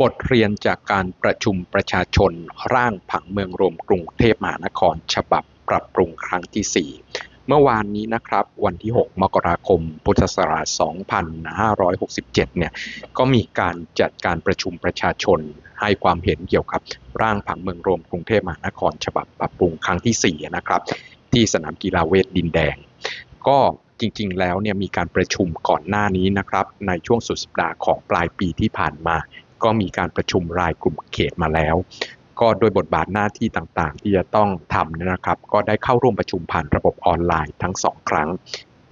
บทเรียนจากการประชุมประชาชน ร่างผังเมืองรวมกรุงเทพมหานคร ฉบับปรับปรุงครั้งที่ 4 เมื่อวานนี้นะครับ วันที่ 6 มกราคม พุทธศักราช 2567 เนี่ย ก็มีการจัดการประชุมประชาชนให้ความเห็นเกี่ยวกับร่างผังเมืองรวมกรุงเทพมหานคร ฉบับปรับปรุงครั้งที่ 4 นะครับ ที่สนามกีฬาเวทดินแดง ก็จริง ๆ แล้วเนี่ยมีการประชุมก่อนหน้านี้นะครับ ในช่วงสุดสัปดาห์ของปลายปีที่ผ่านมา ก็มีการประชุมรายกลุ่มเขตมาแล้ว ก็โดยบทบาทหน้าที่ต่างๆ ที่จะต้องทำนะครับ ก็ได้เข้าร่วมประชุมผ่านระบบออนไลน์ทั้งสองครั้ง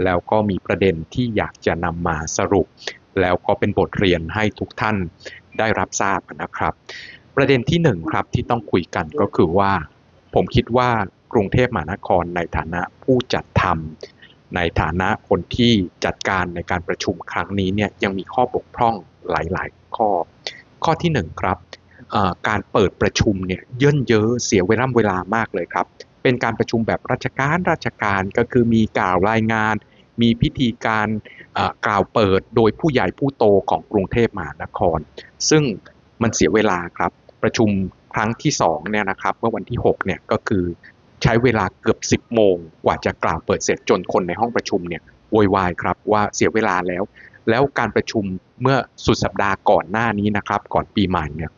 แล้วก็มีประเด็นที่อยากจะนำมาสรุป แล้วก็เป็นบทเรียนให้ทุกท่านได้รับทราบนะครับ ประเด็นที่หนึ่งครับที่ต้องคุยกันก็คือว่า ผมคิดว่ากรุงเทพมหานครในฐานะผู้จัดทำในฐานะคนที่จัดการในการประชุมครั้งนี้เนี่ยยังมีข้อบกพร่องหลาย ๆ ข้อ ข้อที่หนึ่งครับการเปิดประชุมเนี่ยเยินเยอะเสียเวลาเวลามากเลยครับ เป็นการประชุมแบบราชการราชการก็คือมีกล่าวรายงาน มีพิธีการกล่าวเปิดโดยผู้ใหญ่ผู้โตของกรุงเทพมหานคร ซึ่งมันเสียเวลาครับ ประชุมครั้งที่2เนี่ยนะครับเมื่อวันที่6เนี่ยก็คือใช้เวลาเกือบ 10 โมง กว่าจะกล่าวเปิดเสร็จจนคนในห้องประชุมเนี่ยโวยวายครับว่าเสียเวลาแล้ว แล้วการประชุมเมื่อสุดสัปดาห์ก่อนหน้านี้นะครับ ก่อนปีใหม่เนี่ย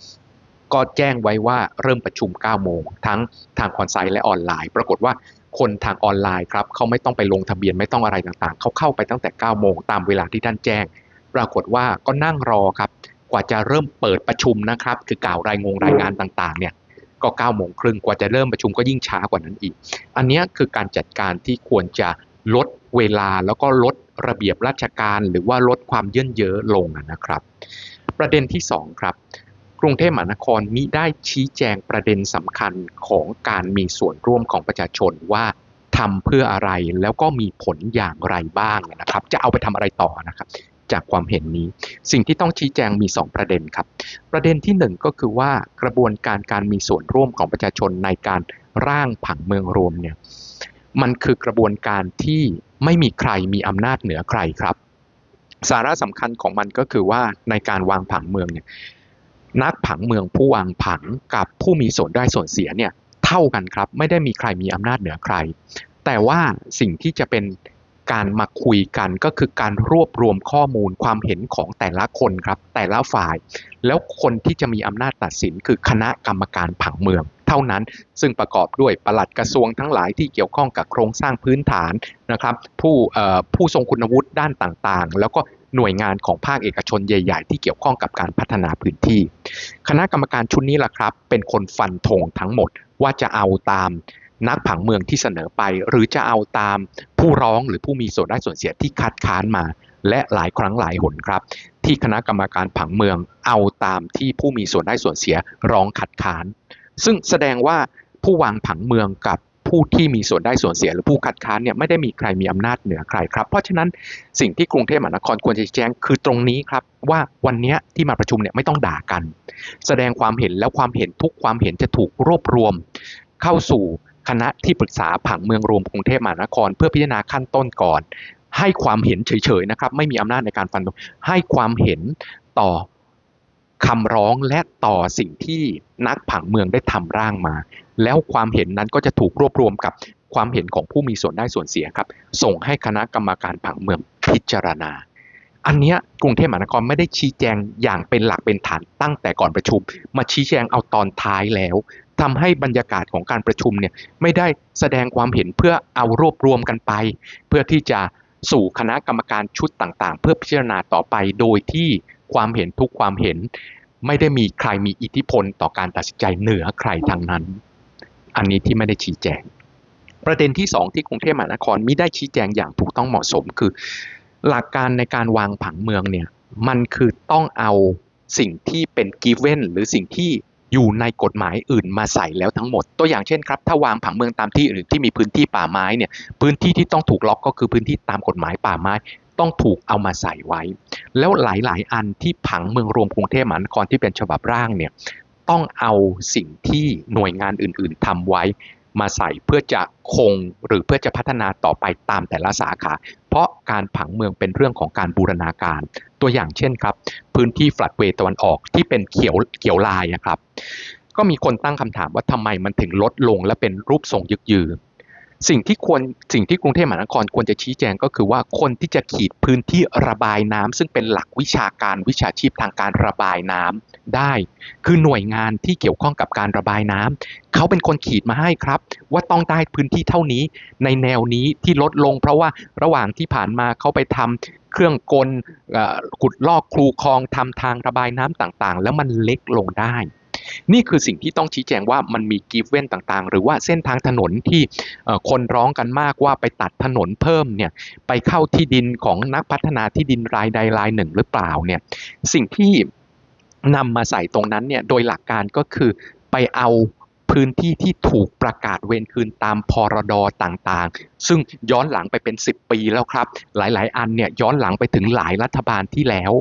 ก็แจ้งไว้ว่าเริ่มประชุม 9 โมง ทั้งทางออนไซต์และออนไลน์ ปรากฏว่าคนทางออนไลน์ครับเขาไม่ต้องไปลงทะเบียนไม่ต้องอะไรต่างๆ เขาเข้าไปตั้งแต่ 9 โมงตามเวลาที่ท่านแจ้ง ปรากฏว่าก็นั่งรอครับ กว่าจะเริ่มเปิดประชุมนะครับ คือกล่าวรายงงรายงานต่างๆ เนี่ย ก็9โมงครึ่งกว่าจะเริ่มประชุมก็ยิ่งช้ากว่านั้นอีก อันนี้คือการจัดการที่ควรจะลดเวลาแล้วก็ลด ระเบียบราชการหรือว่าลดความเยื่นเยอลงนะครับ ประเด็นที่ 2 ครับ กรุงเทพมหานครมิได้ชี้แจงประเด็นสำคัญของการมีส่วนร่วมของประชาชนว่าทำเพื่ออะไรแล้วก็มีผลอย่างไรบ้างนะครับ จะเอาไปทำอะไรต่อนะครับ จากความเห็นนี้ สิ่งที่ต้องชี้แจงมี 2 ประเด็นครับ ประเด็นที่ 1 ก็คือว่ากระบวนการการมีส่วนร่วมของประชาชนในการร่างผังเมืองรวมเนี่ย มันคือกระบวนการที่ไม่มีใครมีอำนาจเหนือใครครับ สาระสำคัญของมันก็คือว่าในการวางผังเมืองเนี่ยนักผังเมืองผู้วางผังกับผู้มีส่วนได้ส่วนเสียเนี่ยเท่ากันครับ ไม่ได้มีใครมีอำนาจเหนือใคร แต่ว่าสิ่งที่จะเป็นการมาคุยกันก็คือการรวบรวมข้อมูลความเห็นของแต่ละคนครับ แต่ละฝ่าย แล้วคนที่จะมีอำนาจตัดสินคือคณะกรรมการผังเมือง เท่านั้น ซึ่งประกอบด้วยปลัดกระทรวงทั้งหลายที่เกี่ยวข้องกับโครงสร้างพื้นฐานนะครับผู้ผู้ทรงคุณวุฒิด้านต่างๆ แล้วก็หน่วยงานของภาคเอกชนใหญ่ ๆ ที่เกี่ยวข้องกับการพัฒนาพื้นที่ คณะกรรมการชุดนี้แหละครับ เป็นคนฟันธงทั้งหมดว่าจะเอาตามนักผังเมืองที่เสนอไป หรือจะเอาตามผู้ร้องหรือผู้มีส่วนได้ส่วนเสียที่คัดค้านมา และหลายครั้งหลายหนครับ ที่คณะกรรมการผังเมืองเอาตามที่ผู้มีส่วนได้ส่วนเสียร้องคัดค้าน ซึ่งแสดงว่าผู้วางผังเมืองกับผู้ที่มีส่วนได้ส่วนเสียหรือผู้คัดค้านเนี่ยไม่ได้มีใครมีอำนาจเหนือใครครับ เพราะฉะนั้นสิ่งที่กรุงเทพมหานครควรจะชี้งคือตรงนี้ครับ ว่าวันนี้ที่มาประชุมเนี่ยไม่ต้องด่ากัน แสดงความเห็นแล้วความเห็นทุกความเห็นจะถูกรวบรวม เข้าสู่คณะที่ปรึกษาผังเมืองรวมกรุงเทพมหานคร เพื่อพิจารณาขั้นต้นก่อน ให้ความเห็นเฉยๆนะครับ ไม่มีอำนาจในการฟันธงให้ความเห็นต่อ คำร้องและต่อสิ่งที่นักผังเมืองได้ทำร่างมา แล้วความเห็นนั้นก็จะถูกรวบรวมกับความเห็นของผู้มีส่วนได้ส่วนเสียครับ ส่งให้คณะกรรมการผังเมืองพิจารณา อันนี้กรุงเทพมหานครไม่ได้ชี้แจงอย่างเป็นหลักเป็นฐานตั้งแต่ก่อนประชุม มาชี้แจงเอาตอนท้ายแล้วทำให้บรรยากาศของการประชุมเนี่ยไม่ได้แสดงความเห็นเพื่อเอารวบรวมกันไป เพื่อที่จะสู่คณะกรรมการชุดต่างๆ เพื่อพิจารณาต่อไปโดยที่ ความเห็นทุกความเห็น ไม่ได้มีใครมีอิทธิพลต่อการตัดสินใจเหนือใครทางนั้น อันนี้ที่ไม่ได้ชี้แจง ประเด็นที่ 2 ที่กรุงเทพมหานครมิได้ชี้แจงอย่างถูกต้องเหมาะสมคือ หลักการในการวางผังเมืองเนี่ยมันคือต้องเอาสิ่งที่เป็นกิเวนหรือสิ่งที่อยู่ในกฎหมายอื่นมาใส่แล้วทั้งหมด ตัวอย่างเช่นครับถ้าวางผังเมืองตามที่อื่นที่มีพื้นที่ป่าไม้เนี่ยพื้นที่ที่ต้องถูกล็อกก็คือพื้นที่ตามกฎหมายป่าไม้ ต้องถูกเอามาใส่ไว้ แล้วหลายๆ อันที่ผังเมืองรวมกรุงเทพมหานครที่เป็นฉบับร่างเนี่ยต้องเอาสิ่งที่หน่วยงานอื่น ๆทำไว้มาใส่เพื่อจะคงหรือเพื่อจะพัฒนาต่อไปตามแต่ละสาขา เพราะการผังเมืองเป็นเรื่องของการบูรณาการ ตัวอย่างเช่นครับ พื้นที่ฟลัดเวตะวันออกที่เป็นเขียวเขียวลายนะครับ ก็มีคนตั้งคำถามว่าทำไมมันถึงลดลงและเป็นรูปทรงยึกยือ สิ่งที่ควรสิ่งที่กรุงเทพมหานครควรจะชี้แจงก็คือว่าคนที่จะขีดพื้นที่ระบายน้ำซึ่งเป็นหลักวิชาการวิชาชีพทางการระบายน้ำได้ คือหน่วยงานที่เกี่ยวข้องกับการระบายน้ำเขาเป็นคนขีดมาให้ครับ ว่าต้องได้พื้นที่เท่านี้ในแนวนี้ที่ลดลง เพราะว่าระหว่างที่ผ่านมาเขาไปทำเครื่องกลขุดลอกคลูคลองทำทางระบายน้ำต่างๆ แล้วมันเล็กลงได้ นี่คือสิ่งที่ต้องชี้แจงว่ามันมีกิฟเว้นต่างๆ หรือว่าเส้นทางถนนที่คนร้องกันมากว่าไปตัดถนนเพิ่มเนี่ยไปเข้าที่ดินของนักพัฒนาที่ดินรายใดรายหนึ่งหรือเปล่าเนี่ยสิ่งที่นำมาใส่ตรงนั้นเนี่ยโดยหลักการก็คือไปเอาพื้นที่ที่ถูกประกาศเวรคืนตามพรดต่างๆ ซึ่งย้อนหลังไปเป็น 10 ปีแล้วครับ หลายๆ อันเนี่ยย้อนหลังไปถึงหลายรัฐบาลที่แล้ว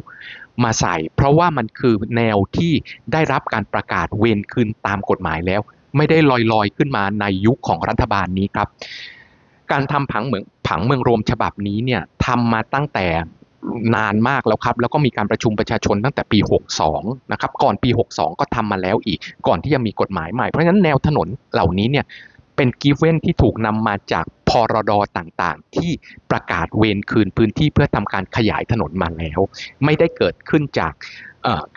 มาใส่ เพราะว่ามันคือแนวที่ได้รับการประกาศเวรคืนตามกฎหมายแล้ว ไม่ได้ลอยๆขึ้นมาในยุคของรัฐบาลนี้ครับ การทำผังเมืองผังเมืองรวมฉบับนี้เนี่ยทำมาตั้งแต่นานมากแล้วครับ แล้วก็มีการประชุมประชาชนตั้งแต่ปี 62 นะครับ ก่อนปี 62 ก็ทำมาแล้วอีก ก่อนที่จะมีกฎหมายใหม่ เพราะฉะนั้นแนวถนนเหล่านี้เนี่ย เป็นกิฟเว้นที่ถูกนำมาจากพรดต่างๆ ที่ประกาศเวรคืนพื้นที่เพื่อทำการขยายถนนมาแล้ว ไม่ได้เกิดขึ้นจาก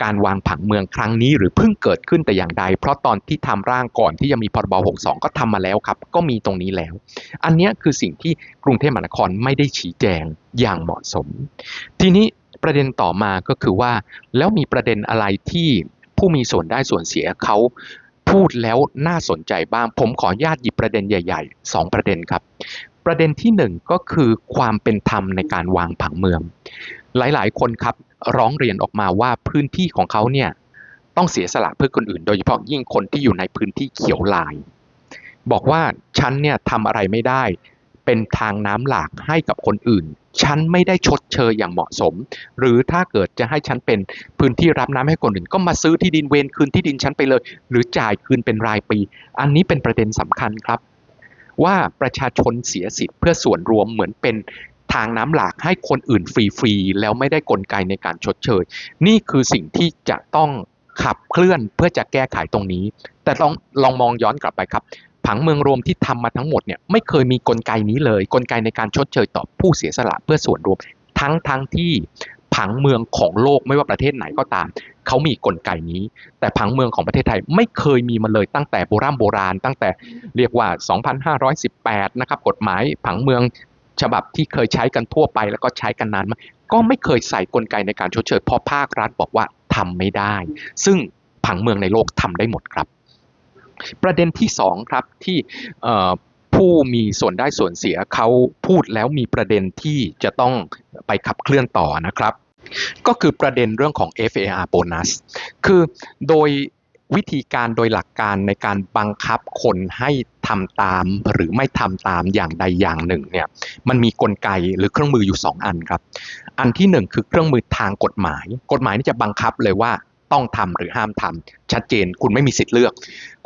การวางผังเมืองครั้งนี้หรือเพิ่งเกิดขึ้นแต่อย่างใด เพราะตอนที่ทำร่างก่อนที่จะมีพรบ 62 ก็ทำมาแล้วครับ ก็มีตรงนี้แล้ว อันนี้คือสิ่งที่กรุงเทพมหานครไม่ได้ชี้แจงอย่างเหมาะสม ทีนี้ประเด็นต่อมาก็คือว่า แล้วมีประเด็นอะไรที่ผู้มีส่วนได้ส่วนเสียเขา พูดแล้วน่าสนใจบ้าง ผมขออนุญาตหยิบประเด็นใหญ่ๆ 2 ประเด็นครับ ประเด็นที่หนึ่งก็คือความเป็นธรรมในการวางผังเมือง หลายๆ คนครับร้องเรียนออกมาว่าพื้นที่ของเขาเนี่ยต้องเสียสละเพื่อคนอื่น โดยเฉพาะยิ่งคนที่อยู่ในพื้นที่เขียวลาย บอกว่าฉันเนี่ยทำอะไรไม่ได้ เป็นทางน้ำหลากให้กับคนอื่น ฉันไม่ได้ชดเชยอย่างเหมาะสม หรือถ้าเกิดจะให้ฉันเป็นพื้นที่รับน้ำให้คนอื่น ก็มาซื้อที่ดินเวรคืนที่ดินฉันไปเลย หรือจ่ายคืนเป็นรายปี อันนี้เป็นประเด็นสำคัญครับ ว่าประชาชนเสียสิทธิ์เพื่อส่วนรวมเหมือนเป็นทางน้ำหลากให้คนอื่นฟรีๆแล้วไม่ได้กลไกในการชดเชย นี่คือสิ่งที่จะต้องขับเคลื่อนเพื่อจะแก้ไขตรงนี้ แต่ลองลองมองย้อนกลับไปครับ ผังเมืองรวมที่ทำมาทั้งหมดเนี่ยไม่เคยมีกลไกนี้เลย กลไกในการชดเชยต่อผู้เสียสละเพื่อส่วนรวม ทั้งทั้งที่ผังเมืองของโลกไม่ว่าประเทศไหนก็ตามเขามีกลไกนี้ แต่ผังเมืองของประเทศไทยไม่เคยมีมาเลยตั้งแต่โบราณโบราณ ตั้งแต่เรียกว่า 2518 นะครับกฎหมายผังเมืองฉบับที่เคยใช้กันทั่วไปแล้วก็ใช้กันนานมากก็ไม่เคยใส่กลไกในการชดเชยเพราะภาครัฐบอกว่าทำไม่ได้ ซึ่งผังเมืองในโลกทำได้หมดครับ ประเด็นที่สองครับที่ผู้มีส่วนได้ส่วนเสียเขาพูดแล้วมีประเด็นที่จะต้องไปขับเคลื่อนต่อนะครับ ก็คือประเด็นเรื่องของ FAR bonus คือโดยวิธีการโดยหลักการในการบังคับคนให้ทำตามหรือไม่ทำตามอย่างใดอย่างหนึ่งเนี่ยมันมีกลไกหรือเครื่องมืออยู่ 2 อันครับ อันที่หนึ่งคือเครื่องมือทางกฎหมาย กฎหมายนี่จะบังคับเลยว่า ต้องทำหรือห้ามทำชัดเจนคุณไม่มีสิทธิ์เลือก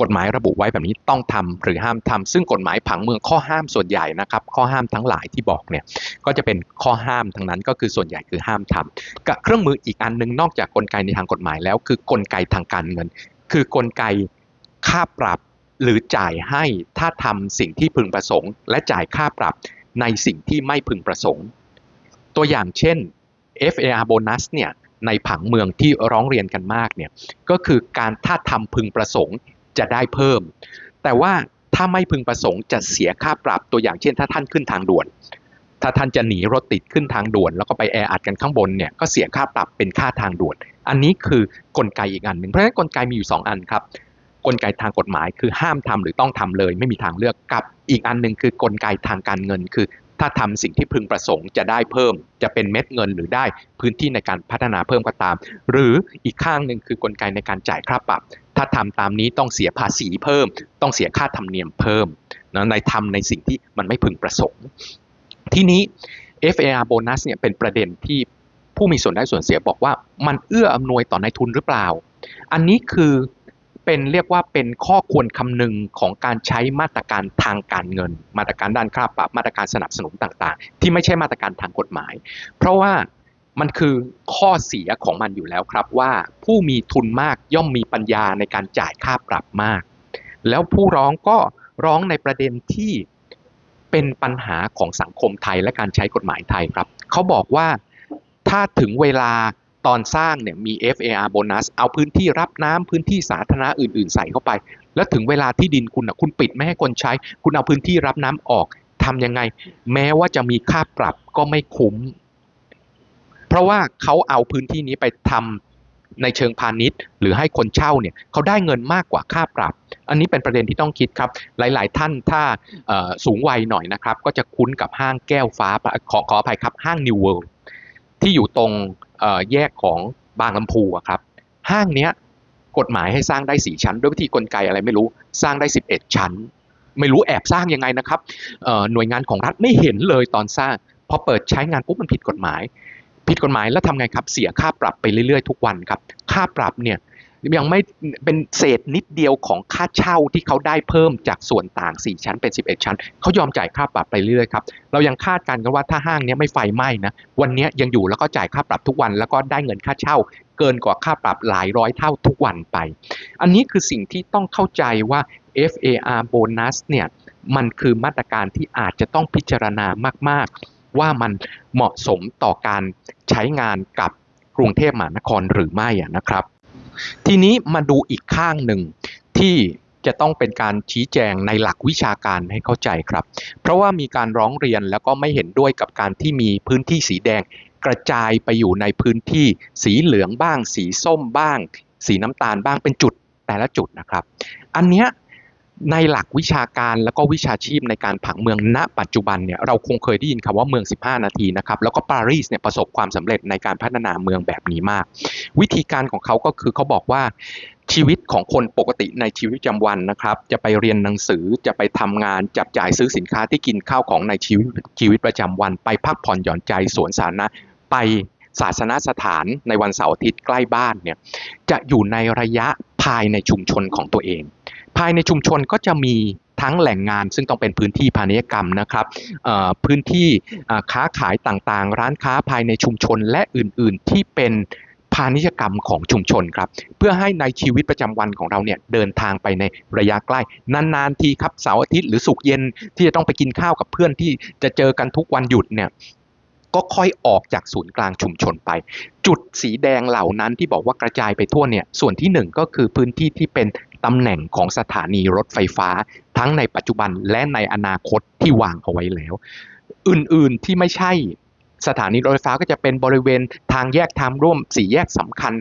กฎหมายระบุไว้แบบนี้ต้องทำหรือห้ามทำซึ่งกฎหมายผังเมืองข้อห้ามส่วนใหญ่นะครับ ข้อห้ามทั้งหลายที่บอกเนี่ยก็จะเป็นข้อห้ามทั้งนั้นก็คือส่วนใหญ่คือห้ามทำกับเครื่องมืออีกอันหนึงนอกจากกลไกในทางกฎหมายแล้ว คือกลไกทางการเงิน คือกลไกค่าปรับหรือจ่ายให้ถ้าทำสิ่งที่พึงประสงค์ และจ่ายค่าปรับในสิ่งที่ไม่พึงประสงค์ ตัวอย่างเช่น FAR bonus เนี่ย ในผังเมืองที่ร้องเรียนกันมากเนี่ยก็คือการถ้าทำพึงประสงค์จะได้เพิ่ม แต่ว่าถ้าไม่พึงประสงค์จะเสียค่าปรับตัวอย่างเช่น ถ้าท่านขึ้นทางด่วน ถ้าท่านจะหนีรถติดขึ้นทางด่วน แล้วก็ไปแออัดกันข้างบนเนี่ยก็เสียค่าปรับเป็นค่าทางด่วน อันนี้คือกลไกอีกอันหนึ่งเพราะฉะนั้นกลไกมีอยู่ 2 อันครับกลไกทางกฎหมายคือห้ามทำหรือต้องทำเลย ไม่มีทางเลือกกับอีกอันหนึ่งคือกลไกทางการเงิน คือ ถ้าทำสิ่งที่พึงประสงค์จะได้เพิ่ม จะเป็นเม็ดเงินหรือได้พื้นที่ในการพัฒนาเพิ่มก็ตาม หรืออีกข้างหนึ่งคือกลไกในการจ่ายค่าปรับ ถ้าทำตามนี้ต้องเสียภาษีเพิ่ม ต้องเสียค่าธรรมเนียมเพิ่มนะในทำในสิ่งที่มันไม่พึงประสงค์ ทีนี้ FAR bonus เนี่ยเป็นประเด็นที่ผู้มีส่วนได้ส่วนเสียบอกว่ามันเอื้ออำนวยต่อนายทุนหรือเปล่า อันนี้คือ เป็นเรียกว่าเป็นข้อควรคำนึงของการใช้มาตรการทางการเงิน มาตรการด้านค่าปรับมาตรการสนับสนุนต่างๆ ที่ไม่ใช่มาตรการทางกฎหมาย เพราะว่ามันคือข้อเสียของมันอยู่แล้วครับว่าผู้มีทุนมากย่อมมีปัญญาในการจ่ายค่าปรับมาก แล้วผู้ร้องก็ร้องในประเด็นที่เป็นปัญหาของสังคมไทยและการใช้กฎหมายไทยครับ เขาบอกว่าถ้าถึงเวลา ตอนสร้างเนี่ยมี FAR โบนัสเอาพื้นที่รับน้ำพื้นที่สาธารณะอื่น ๆ ใส่เข้าไป แล้วถึงเวลาที่ดินคุณนะคุณปิดไม่ให้คนใช้ คุณเอาพื้นที่รับน้ำออกทำยังไง แม้ว่าจะมีค่าปรับก็ไม่คุ้ม เพราะว่าเขาเอาพื้นที่นี้ไปทำในเชิงพาณิชย์ หรือให้คนเช่าเนี่ยเขาได้เงินมากกว่าค่าปรับ อันนี้เป็นประเด็นที่ต้องคิดครับ หลาย ๆ ท่านถ้าสูงวัยหน่อยนะครับ ก็จะคุ้นกับห้างแก้วฟ้าขอขออภัยครับห้าง New World ที่อยู่ตรง แยกของบางลำพูอะครับ ห้างเนี้ยกฎหมายให้สร้างได้สี่ชั้น ด้วยวิธีกลไกอะไรไม่รู้สร้างได้ 11 ชั้น ไม่รู้แอบสร้างยังไงนะครับหน่วยงานของรัฐไม่เห็นเลยตอนสร้างพอเปิดใช้งานปุ๊บมันผิดกฎหมาย ผิดกฎหมายแล้วทำไงครับเสียค่าปรับไปเรื่อยๆ ทุกวันครับ ค่าปรับเนี่ย ยังไม่เป็นเศษนิดเดียวของค่าเช่าที่เขาได้เพิ่มจากส่วนต่าง 4 ชั้นเป็น 11 ชั้น เขายอมจ่ายค่าปรับไปเรื่อยๆครับ เรายังคาดการณ์กันว่าถ้าห้างนี้ไม่ไฟไหม้นะ วันนี้ยยังอยู่แล้วก็จ่ายค่าปรับทุกวัน แล้วก็ได้เงินค่าเช่า เกินกว่าค่าปรับหลายร้อยเท่าทุกวันไป อันนี้คือสิ่งที่ต้องเข้าใจว่า FAR bonus เนี่ยมันคือมาตรการที่อาจจะต้องพิจารณามาก ๆ ว่ามันเหมาะสมต่อการใช้งานกับกรุงเทพมหานครหรือไม่อะนะครับ ทีนี้มาดูอีกข้างหนึ่งที่จะต้องเป็นการชี้แจงในหลักวิชาการให้เข้าใจครับ เพราะว่ามีการร้องเรียนแล้วก็ไม่เห็นด้วยกับการที่มีพื้นที่สีแดง กระจายไปอยู่ในพื้นที่สีเหลืองบ้าง สีส้มบ้าง สีน้ำตาลบ้างเป็นจุดแต่ละจุดนะครับ อันเนี้ย ในหลักวิชาการแล้วก็วิชาชีพในการผังเมืองณ ปัจจุบันเนี่ยเราคงเคยได้ยินคำว่าเมือง 15 นาทีนะครับแล้วก็ปารีสเนี่ยประสบความสำเร็จในการพัฒนาเมืองแบบนี้มาก วิธีการของเขาก็คือเขาบอกว่าชีวิตของคนปกติในชีวิตประจำวันนะครับ จะไปเรียนหนังสือจะไปทำงานจับจ่ายซื้อสินค้าที่กินข้าวของในชีวิตชีวิตประจำวัน ไปพักผ่อนหย่อนใจสวนสาธารณะไปศาสนสถานในวันเสาร์อาทิตย์ใกล้บ้านเนี่ยจะอยู่ในระยะภายในชุมชนของตัวเอง ภายในชุมชนก็จะมีทั้งแหล่งงานซึ่งต้องเป็นพื้นที่พาณิชยกรรมนะครับพื้นที่ค้าขายต่างๆ ร้านค้าภายในชุมชนและอื่นๆ ที่เป็นพาณิชยกรรมของชุมชนครับ เพื่อให้ในชีวิตประจำวันของเราเนี่ยเดินทางไปในระยะใกล้ นานๆทีครับเสาร์อาทิตย์หรือสุกเย็นที่จะต้องไปกินข้าวกับเพื่อนที่จะเจอกันทุกวันหยุดเนี่ยก็ค่อยออกจากศูนย์กลางชุมชนไป จุดสีแดงเหล่านั้นที่บอกว่ากระจายไปทั่วเนี่ยส่วนที่หนึ่งก็คือพื้นที่ที่เป็น ตำแหน่งของสถานีรถไฟฟ้า ทั้งในปัจจุบันและในอนาคตที่วางเอาไว้แล้ว อื่นๆที่ไม่ใช่สถานีรถไฟฟ้าก็จะเป็นบริเวณทางแยกทางร่วมสี่แยกสำคัญ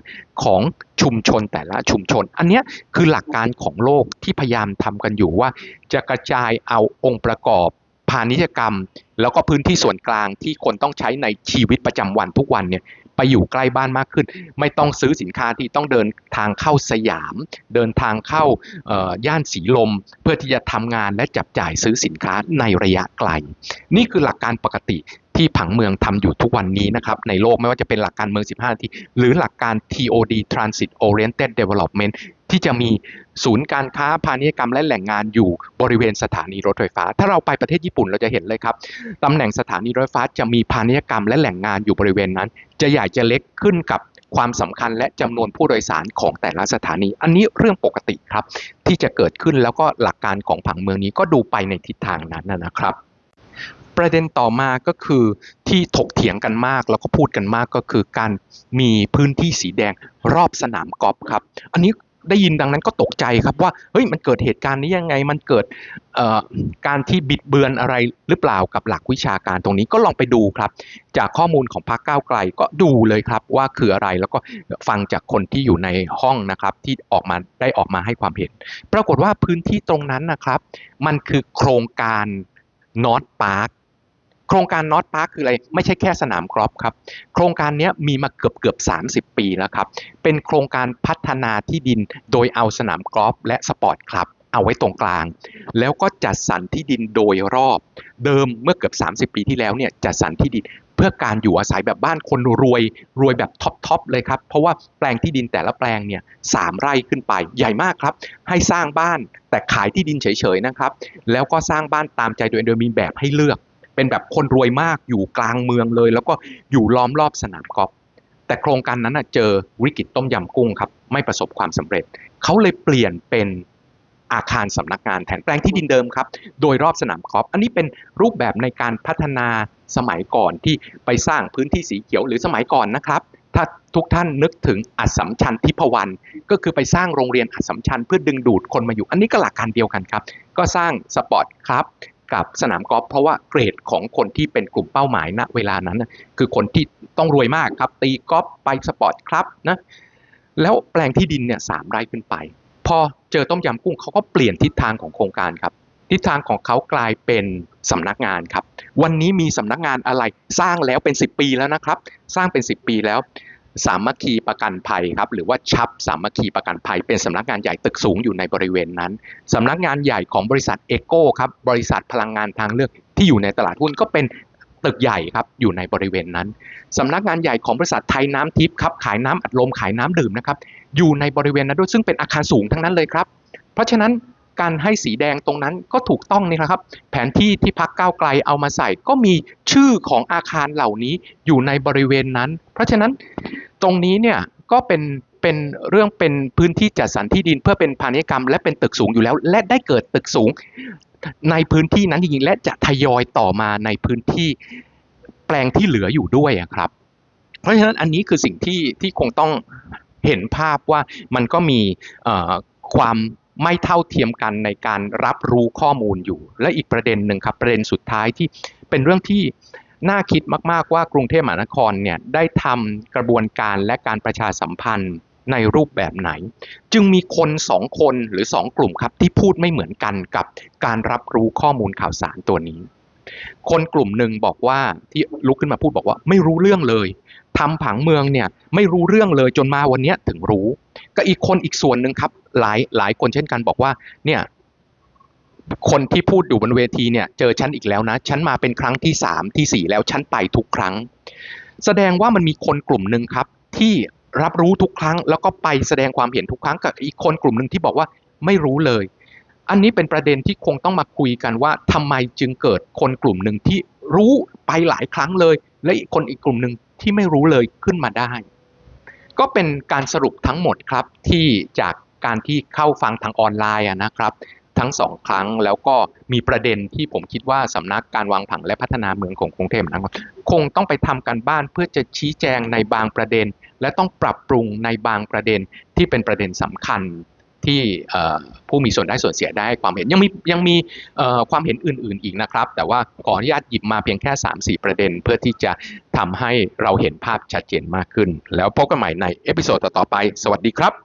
ของชุมชนแต่ละชุมชน อันนี้คือหลักการของโลกที่พยายามทำกันอยู่ว่า จะกระจายเอาองค์ประกอบ พาณิชยกรรม แล้วก็พื้นที่ส่วนกลางที่คนต้องใช้ในชีวิตประจำวันทุกวันเนี่ยไปอยู่ใกล้บ้านมากขึ้น ไม่ต้องซื้อสินค้าที่ต้องเดินทางเข้าสยาม เดินทางเข้าย่านสีลม เพื่อที่จะทำงานและจับจ่ายซื้อสินค้าในระยะไกล นี่คือหลักการปกติ ที่ผังเมืองทำอยู่ทุกวันนี้นะครับในโลกไม่ว่าจะเป็นหลักการเมือง 15นาที หรือหลักการ TOD Transit Oriented Development ที่จะมีศูนย์การค้าพาณิชยกรรมและแหล่งงานอยู่บริเวณสถานีรถไฟฟ้า ถ้าเราไปประเทศญี่ปุ่นเราจะเห็นเลยครับตำแหน่งสถานีรถไฟฟ้าจะมีพาณิชยกรรมและแหล่งงานอยู่บริเวณนั้น จะใหญ่จะเล็กขึ้นกับความสำคัญและจำนวนผู้โดยสารของแต่ละสถานี อันนี้เรื่องปกติครับ ที่จะเกิดขึ้นแล้วก็หลักการของผังเมืองนี้ก็ดูไปในทิศทางนั้นนะครับ ประเด็นต่อมาก็คือที่ถกเถียงกันมาก แล้วก็พูดกันมากก็คือการมีพื้นที่สีแดงรอบสนามกอล์ฟครับ อันนี้ได้ยินดังนั้นก็ตกใจครับว่าเฮ้ยมันเกิดเหตุการณ์นี้ยังไงมันเกิดการที่บิดเบือนอะไรหรือเปล่ากับหลักวิชาการตรงนี้ก็ลองไปดูครับ จากข้อมูลของพรรคก้าวไกลก็ดูเลยครับว่าคืออะไรแล้วก็ฟังจากคนที่อยู่ในห้องนะครับที่ออกมาได้ออกมาให้ความเห็น ปรากฏว่าพื้นที่ตรงนั้นนะครับ มันคือโครงการนอตพาร์ค โครงการนอตพาร์คคืออะไร ไม่ใช่แค่สนามกอล์ฟครับ โครงการนี้มีมาเกือบเกือบ 30 ปีแล้วครับ เป็นโครงการพัฒนาที่ดินโดยเอาสนามกอล์ฟและสปอร์ตคลับเอาไว้ตรงกลาง แล้วก็จัดสรรที่ดินโดยรอบ เดิมเมื่อเกือบ 30 ปีที่แล้วเนี่ยจัดสรรที่ดินเพื่อการอยู่อาศัยแบบบ้านคนรวยรวยแบบท็อปๆเลยครับ เพราะว่าแปลงที่ดินแต่ละแปลงเนี่ยสามไร่ขึ้นไปใหญ่มากครับ ให้สร้างบ้านแต่ขายที่ดินเฉยๆนะครับ แล้วก็สร้างบ้านตามใจตัวเองโดยมีแบบให้เลือก เป็นแบบคนรวยมากอยู่กลางเมืองเลย แล้วก็อยู่ล้อมรอบสนามกอล์ฟแต่โครงการนั้นเจอวิกฤตต้มยำกุ้งครับไม่ประสบความสำเร็จ เขาเลยเปลี่ยนเป็นอาคารสำนักงานแทนแปลงที่ดินเดิมครับ โดยรอบสนามกอล์ฟอันนี้เป็นรูปแบบในการพัฒนาสมัยก่อนที่ไปสร้างพื้นที่สีเขียวหรือสมัยก่อนนะครับ ถ้าทุกท่านนึกถึงอัสมชัญทิพวรรณก็คือไปสร้างโรงเรียนอัสมชัญเพื่อดึงดูดคนมาอยู่ อันนี้ก็หลักการเดียวกันครับ ก็สร้างสปอร์ตครับ กับสนามกอล์ฟเพราะว่าเกรดของคนที่เป็นกลุ่มเป้าหมายณเวลานั้นนะคือคนที่ต้องรวยมากครับ ตีกอล์ฟไปสปอร์ตครับนะแล้วแปลงที่ดินเนี่ยสามไร่ขึ้นไป พอเจอต้มยำกุ้งเขาก็เปลี่ยนทิศทางของโครงการครับ ทิศทางของเขากลายเป็นสำนักงานครับ วันนี้มีสำนักงานอะไรสร้างแล้วเป็น 10 ปีแล้วนะครับ สร้างเป็น 10 ปีแล้ว สามัคคีประกันภัยครับหรือว่าชับสามัคคีประกันภัย เป็นสำนักงานใหญ่ตึกสูงอยู่ในบริเวณนั้นสำนักงานใหญ่ของบริษัทเอโก้ครับบริษัทพลังงานทางเลือกที่อยู่ในตลาดหุ้นก็เป็นตึกใหญ่ครับอยู่ในบริเวณนั้นสำนักงานใหญ่ของบริษัทไทยน้ำทิพย์ครับขายน้ำอัดลมขายน้ำดื่มนะครับอยู่ในบริเวณนั้นด้วยซึ่งเป็นอาคารสูงทั้งนั้นเลยครับ เพราะฉะนั้น การให้สีแดงตรงนั้นก็ถูกต้องนี่นะครับ แผนที่ที่พักก้าวไกลเอามาใส่ก็มีชื่อของอาคารเหล่านี้อยู่ในบริเวณนั้น เพราะฉะนั้นตรงนี้เนี่ยก็เป็นเป็นเรื่องเป็นพื้นที่จัดสรรที่ดินเพื่อเป็นพาณิชยกรรม และเป็นตึกสูงอยู่แล้ว และได้เกิดตึกสูง ในพื้นที่นั้นจริงๆและจะทยอยต่อมาในพื้นที่แปลงที่เหลืออยู่ด้วยครับ เพราะฉะนั้นอันนี้คือสิ่งที่ที่คงต้องเห็นภาพว่ามันก็มีความ ไม่เท่าเทียมกันในการรับรู้ข้อมูลอยู่ และอีกประเด็นหนึ่งครับประเด็นสุดท้ายที่เป็นเรื่องที่น่าคิดมากๆว่ากรุงเทพมหานครเนี่ยได้ทำกระบวนการและการประชาสัมพันธ์ในรูปแบบไหน จึงมีคนสองคนหรือสองกลุ่มครับที่พูดไม่เหมือนกันกับการรับรู้ข้อมูลข่าวสารตัวนี้ คนกลุ่มหนึ่งบอกว่าที่ลุกขึ้นมาพูดบอกว่าไม่รู้เรื่องเลยทำผังเมืองเนี่ยไม่รู้เรื่องเลยจนมาวันนี้ถึงรู้ ก็อีกคนอีกส่วนหนึ่งครับ หลายหลายคนเช่นกันบอกว่า เนี่ย คนที่พูดอยู่บนเวทีเนี่ย เจอฉันอีกแล้วนะฉันมาเป็นครั้งที่สามที่สี่แล้วฉันไปทุกครั้ง แสดงว่ามันมีคนกลุ่มหนึ่งครับ ที่รับรู้ทุกครั้ง แล้วก็ไปแสดงความเห็นทุกครั้งกับอีกคนกลุ่มหนึ่งที่บอกว่าไม่รู้เลย อันนี้เป็นประเด็นที่คงต้องมาคุยกันว่าทำไมจึงเกิดคนกลุ่มหนึ่งที่รู้ไปหลายครั้งเลย และอีกคนอีกกลุ่มหนึ่งที่ไม่รู้เลยขึ้นมาได้ ก็เป็นการสรุปทั้งหมดครับที่จากการที่เข้าฟังทางออนไลน์นะครับทั้งสองครั้งแล้วก็มีประเด็นที่ผมคิดว่าสำนักการวางผังและพัฒนาเมืองของกรุงเทพมหานครคงต้องไปทำการบ้านเพื่อจะชี้แจงในบางประเด็น และต้องปรับปรุงในบางประเด็นที่เป็นประเด็นสำคัญ ที่ผู้มีส่วนได้ส่วนเสียได้ความเห็นยังมียังมีความเห็นอื่น ๆ อีกนะครับ แต่ว่าขออนุญาตหยิบมาเพียงแค่ 3-4 ประเด็น เพื่อที่จะทำให้เราเห็นภาพชัดเจนมากขึ้น แล้วพบกันใหม่ในเอพิโซดต่อๆไป สวัสดีครับ